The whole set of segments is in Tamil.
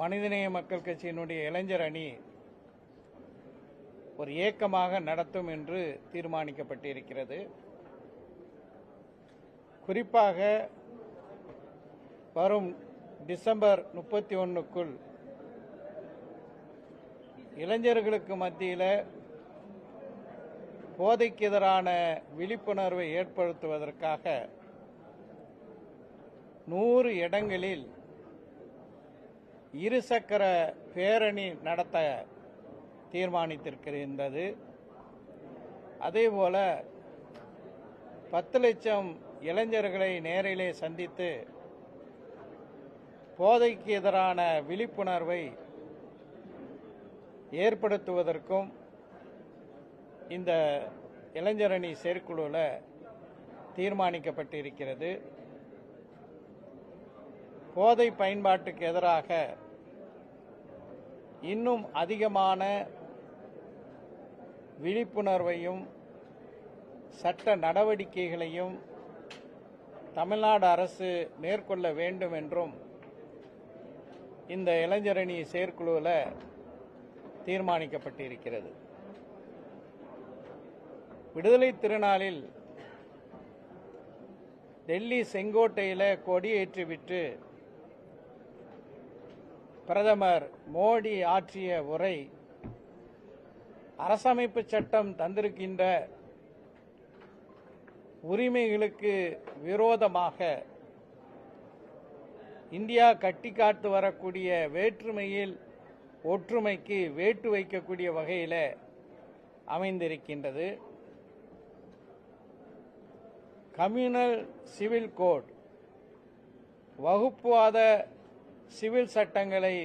மனிதநேய மக்கள் கட்சியினுடைய இளைஞர் அணி ஒரு இயக்கமாக நடத்தும் என்று தீர்மானிக்கப்பட்டிருக்கிறது. குறிப்பாக வரும் டிசம்பர் முப்பத்தி ஒன்றுக்குள் இளைஞர்களுக்கு மத்தியில் போதைக்கு எதிரான விழிப்புணர்வை ஏற்படுத்துவதற்காக நூறு இடங்களில் இருசக்கர பேரணி நடத்த தீர்மானித்திருக்கின்றது. அதேபோல பத்து லட்சம் இளைஞர்களை நேரிலே சந்தித்து போதைக்கு எதிரான விழிப்புணர்வை ஏற்படுத்துவதற்கும் இந்த இளைஞரணி செயற்குழுவில் தீர்மானிக்கப்பட்டிருக்கிறது. போதை பயன்பாட்டுக்கு எதிராக இன்னும் அதிகமான விழிப்புணர்வையும் சட்ட நடவடிக்கைகளையும் தமிழ்நாடு அரசு மேற்கொள்ள வேண்டும் என்றும் இந்த இளைஞரணி செயற்குழுவில் தீர்மானிக்கப்பட்டிருக்கிறது. விடுதலை திருநாளில் டெல்லி செங்கோட்டையில் கொடியேற்றிவிட்டு பிரதமர் மோடி ஆற்றிய உரை அரசமைப்பு சட்டம் தந்திருக்கின்ற உரிமைகளுக்கு விரோதமாக இந்தியா கட்டி காத்து வரக்கூடிய வேற்றுமையில் ஒற்றுமைக்கு வேட்டு வைக்கக்கூடிய வகையில் அமைந்திருக்கின்றது. கம்யூனல் சிவில் கோட் வகுப்புவாத சிவில் சட்டங்களை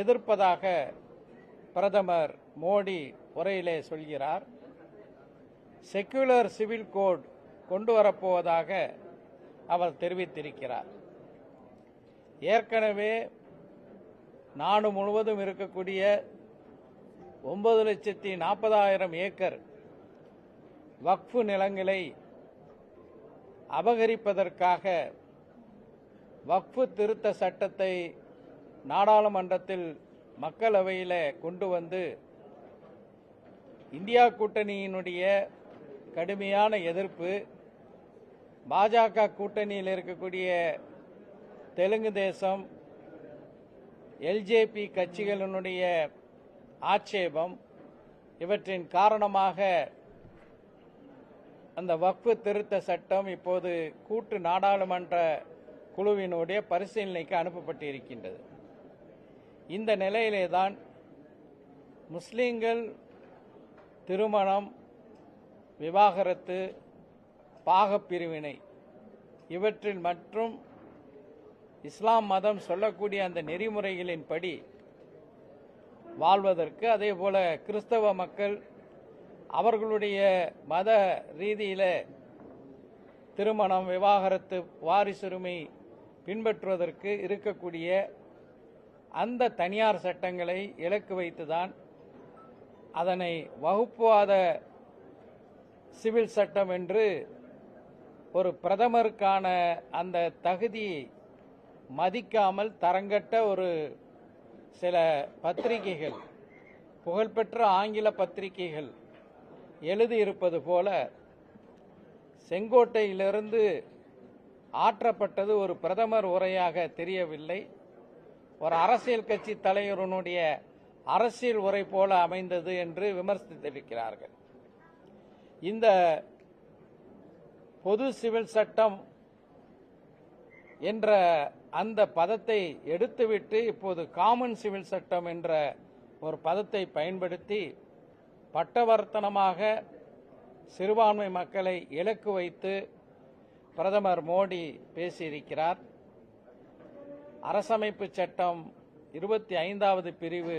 எதிர்ப்பதாக பிரதமர் மோடி உரையிலே சொல்கிறார். செக்குலர் சிவில் கோட் கொண்டு வரப்போவதாக அவர் தெரிவித்திருக்கிறார். ஏற்கனவே நாடு முழுவதும் இருக்கக்கூடிய ஒன்பது லட்சத்தி நாற்பதாயிரம் ஏக்கர் வக்ஃபு நிலங்களை அபகரிப்பதற்காக வக்ஃபு திருத்த சட்டத்தை நாடாளுமன்றத்தில் மக்களவையில் கொண்டு வந்து இந்தியா கூட்டணியினுடைய கடுமையான எதிர்ப்பு பாஜக கூட்டணியில் இருக்கக்கூடிய தெலுங்கு தேசம் எல்ஜேபி கட்சிகளினுடைய ஆட்சேபம் இவற்றின் காரணமாக அந்த வக்ஃபு திருத்த சட்டம் இப்போது கூட்டு நாடாளுமன்ற குழுவினுடைய பரிசீலனைக்கு அனுப்பப்பட்டிருக்கின்றது. இந்த நிலையிலே தான் முஸ்லீம்கள் திருமணம் விவாகரத்து பாகப்பிரிவினை இவற்றில் மற்றும் இஸ்லாம் மதம் சொல்லக்கூடிய அந்த நெறிமுறைகளின்படி வாழ்வதற்கு அதே போல கிறிஸ்தவ மக்கள் அவர்களுடைய மத ரீதியில் திருமணம் விவாகரத்து வாரிசுரிமை பின்பற்றுவதற்கு இருக்கக்கூடிய அந்த தனியார் சட்டங்களை இலக்கு வைத்துதான் அதனை வகுப்புவாத சிவில் சட்டம் என்று ஒரு பிரதமருக்கான அந்த தகுதியை மதிக்காமல் தரங்கட்ட ஒரு சில பத்திரிகைகள் புகழ்பெற்ற ஆங்கில பத்திரிகைகள் எழுதியிருப்பது போல செங்கோட்டையிலிருந்து ஆற்றப்பட்டது ஒரு பிரதமர் உரையாக தெரியவில்லை. ஒரு அரசியல் கட்சி தலைவருடைய அரசியல் உரை போல அமைந்தது என்று விமர்சித்திருக்கிறார்கள். இந்த பொது சிவில் சட்டம் என்ற அந்த பதத்தை எடுத்துவிட்டு இப்போது காமன் சிவில் சட்டம் என்ற ஒரு பதத்தை பயன்படுத்தி பட்டவர்த்தனமாக சிறுபான்மை மக்களை இலக்கு வைத்து பிரதமர் மோடி பேசியிருக்கிறார். அரசமைப்பு சட்டம் இருபத்தி ஐந்தாவது பிரிவு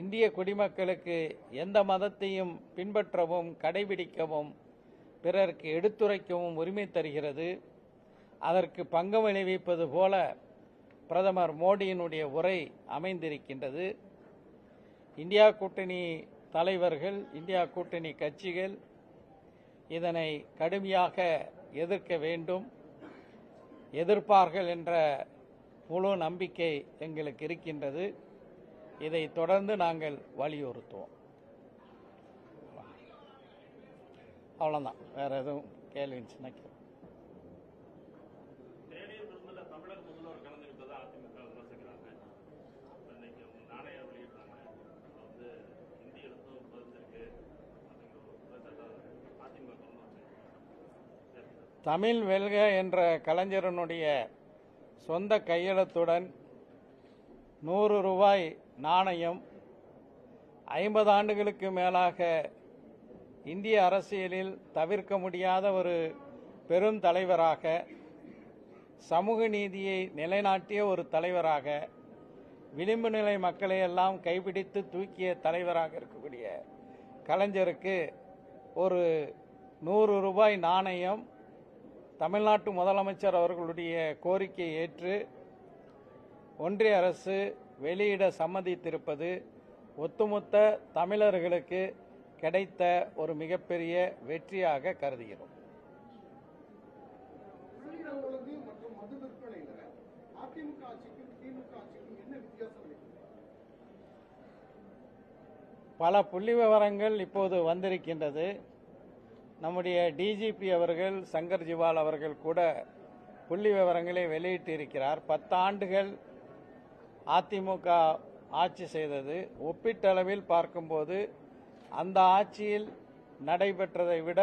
இந்திய குடிமக்களுக்கு எந்த மதத்தையும் பின்பற்றவும் கடைபிடிக்கவும் பிறருக்கு எடுத்துரைக்கவும் உரிமை தருகிறது. அதற்கு பங்கம் விளைவிப்பது போல பிரதமர் மோடியினுடைய உரை அமைந்திருக்கின்றது. இந்தியா கூட்டணி தலைவர்கள் இந்தியா கூட்டணி கட்சிகள் இதனை கடுமையாக எதிர்க்க வேண்டும் எதிர்ப்பார்கள் என்ற முழு நம்பிக்கை எங்களுக்கு இருக்கின்றது. இதை தொடர்ந்து நாங்கள் வலியுறுத்துவோம். அவ்வளோதான் வேற எதுவும் கேள்வி இருந்துச்சுன்னா தமிழ் வெல்க என்ற கலைஞரனுடைய சொந்த கையெழுத்துடன் நூறு ரூபாய் நாணயம் ஐம்பது ஆண்டுகளுக்கு மேலாக இந்திய அரசியலில் தவிர்க்க முடியாத ஒரு பெரும் தலைவராக சமூக நீதியை நிலைநாட்டிய ஒரு தலைவராக விளிம்பு நிலை மக்களை எல்லாம் கைப்பிடித்து தூக்கிய தலைவராக இருக்கக்கூடிய கலைஞருக்கு ஒரு நூறு ரூபாய் நாணயம் தமிழ்நாட்டு முதலமைச்சர் அவர்களுடைய கோரிக்கையை ஏற்று ஒன்றிய அரசு வெளியிட சம்மதித்திருப்பது ஒட்டுமொத்த தமிழர்களுக்கு கிடைத்த ஒரு மிகப்பெரிய வெற்றியாக கருதுகிறோம். பல புள்ளி விவரங்கள் இப்போது வந்திருக்கின்றது. நம்முடைய டிஜிபி அவர்கள் சங்கர் ஜிவால் அவர்கள் கூட புள்ளி விவரங்களை வெளியிட்டு இருக்கிறார் பத்து ஆண்டுகள் அதிமுக ஆட்சி செய்தது. ஒப்பீட்டளவில் பார்க்கும்போது அந்த ஆட்சியில் நடைபெற்றதை விட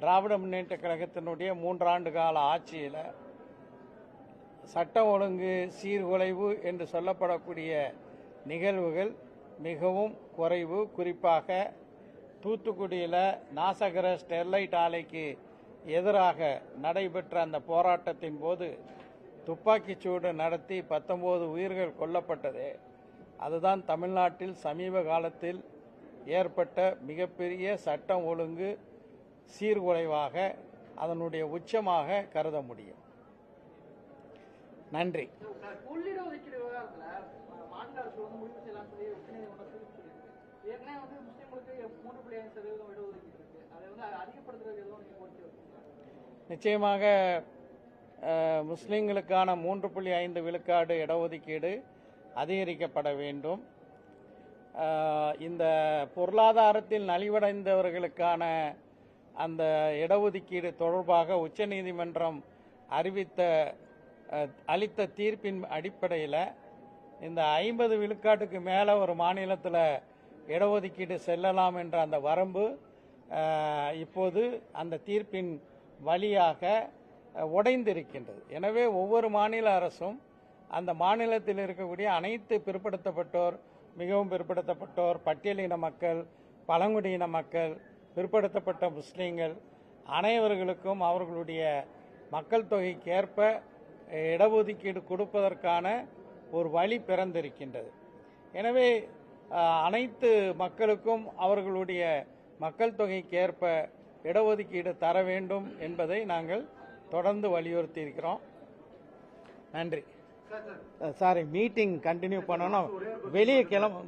திராவிட முன்னேற்ற கழகத்தினுடைய மூன்றாண்டு கால ஆட்சியில் சட்டம் ஒழுங்கு சீர்குலைவு என்று சொல்லப்படக்கூடிய நிகழ்வுகள் மிகவும் குறைவு. குறிப்பாக தூத்துக்குடியில் நாசகர ஸ்டெர்லைட் ஆலைக்கு எதிராக நடைபெற்ற அந்த போராட்டத்தின் போது துப்பாக்கிச்சூடு நடத்தி பத்தொன்பது உயிர்கள் கொல்லப்பட்டது. அதுதான் தமிழ்நாட்டில் சமீப காலத்தில் ஏற்பட்ட மிகப்பெரிய சட்டம் ஒழுங்கு சீர்குலைவாக அதனுடைய உச்சமாக கருத முடியும். நன்றி. ஏற்கனவே வந்து முஸ்லீம்களுக்கு மூன்று புள்ளி ஐந்து சதவீதம் இடஒதுக்கீடு இருக்கு. அதை வந்து அதிகப்படுத்துறதுக்கு எதுவும் நீங்க கோரிக்கை நிச்சயமாக முஸ்லீம்களுக்கான மூன்று புள்ளி ஐந்து விழுக்காடு இடஒதுக்கீடு அதிகரிக்கப்பட வேண்டும். இந்த பொருளாதாரத்தில் நலிவடைந்தவர்களுக்கான அந்த இடஒதுக்கீடு தொடர்பாக உச்சநீதிமன்றம் அறிவித்த அளித்த தீர்ப்பின் அடிப்படையில் இந்த ஐம்பது விழுக்காட்டுக்கு மேலே ஒரு மாநிலத்தில் இடஒதுக்கீடு செல்லலாம் என்ற அந்த வரம்பு இப்போது அந்த தீர்ப்பின் வழியாக உடைந்திருக்கின்றது. எனவே ஒவ்வொரு மாநில அரசும் அந்த மாநிலத்தில் இருக்கக்கூடிய அனைத்து பிற்படுத்தப்பட்டோர் மிகவும் பிற்படுத்தப்பட்டோர் பட்டியலின மக்கள் பழங்குடியின மக்கள் பிற்படுத்தப்பட்ட முஸ்லீம்கள் அனைவர்களுக்கும் அவர்களுடைய மக்கள் தொகைக்கு ஏற்ப இடஒதுக்கீடு கொடுப்பதற்கான ஒரு வழி பிறந்திருக்கின்றது. எனவே அனைத்து மக்களுக்கும் அவர்களுடைய மக்கள் தொகைக்கு ஏற்ப இடஒதுக்கீடு தர வேண்டும் என்பதை நாங்கள் தொடர்ந்து வலியுறுத்தி இருக்கிறோம் நன்றி சாரி மீட்டிங் கண்டினியூ பண்ணணும். வெளியே கிளம்ப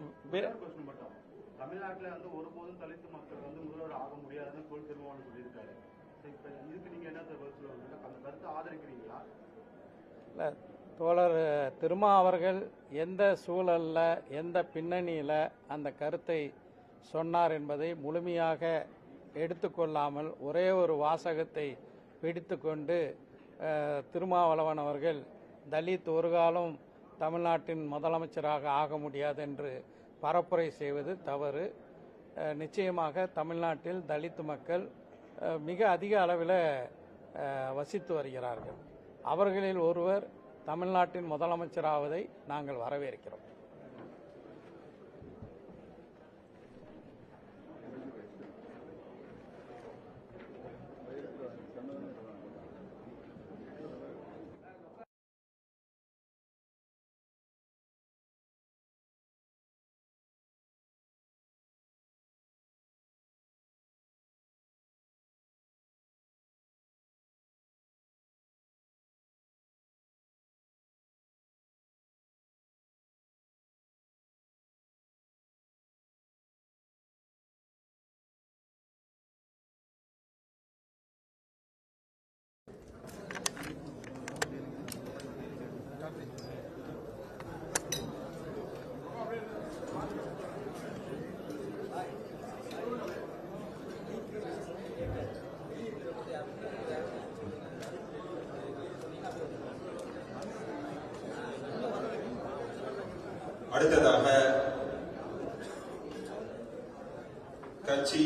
தமிழ்நாட்டுல வந்து ஒருபோதும் தலித்து மக்கள் வந்து முதல்வர் ஆக முடியாதுன்னு தொல் திருமாவளவன் சொல்லியிருக்காரு. இதுக்கு நீங்க என்ன கருத்தை ஆதரிக்கிறீங்களா? தோழர் திருமா அவர்கள் எந்த சூழலில் எந்த பின்னணியில் அந்த கருத்தை சொன்னார் என்பதை முழுமையாக எடுத்துக்கொள்ளாமல் ஒரே ஒரு வாசகத்தை பிடித்துக்கொண்டு திருமாவளவன் அவர்கள் தலித் ஒரு காலம் தமிழ்நாட்டின் முதலமைச்சராக ஆக முடியாது என்று பரப்புரை செய்வது தவறு. நிச்சயமாக தமிழ்நாட்டில் தலித் மக்கள் மிக அதிக அளவில் வசித்து வருகிறார்கள். அவர்களில் ஒருவர் தமிழ்நாட்டின் முதலமைச்சராவதை நாங்கள் வரவேற்கிறோம். அடுத்ததாக கட்சி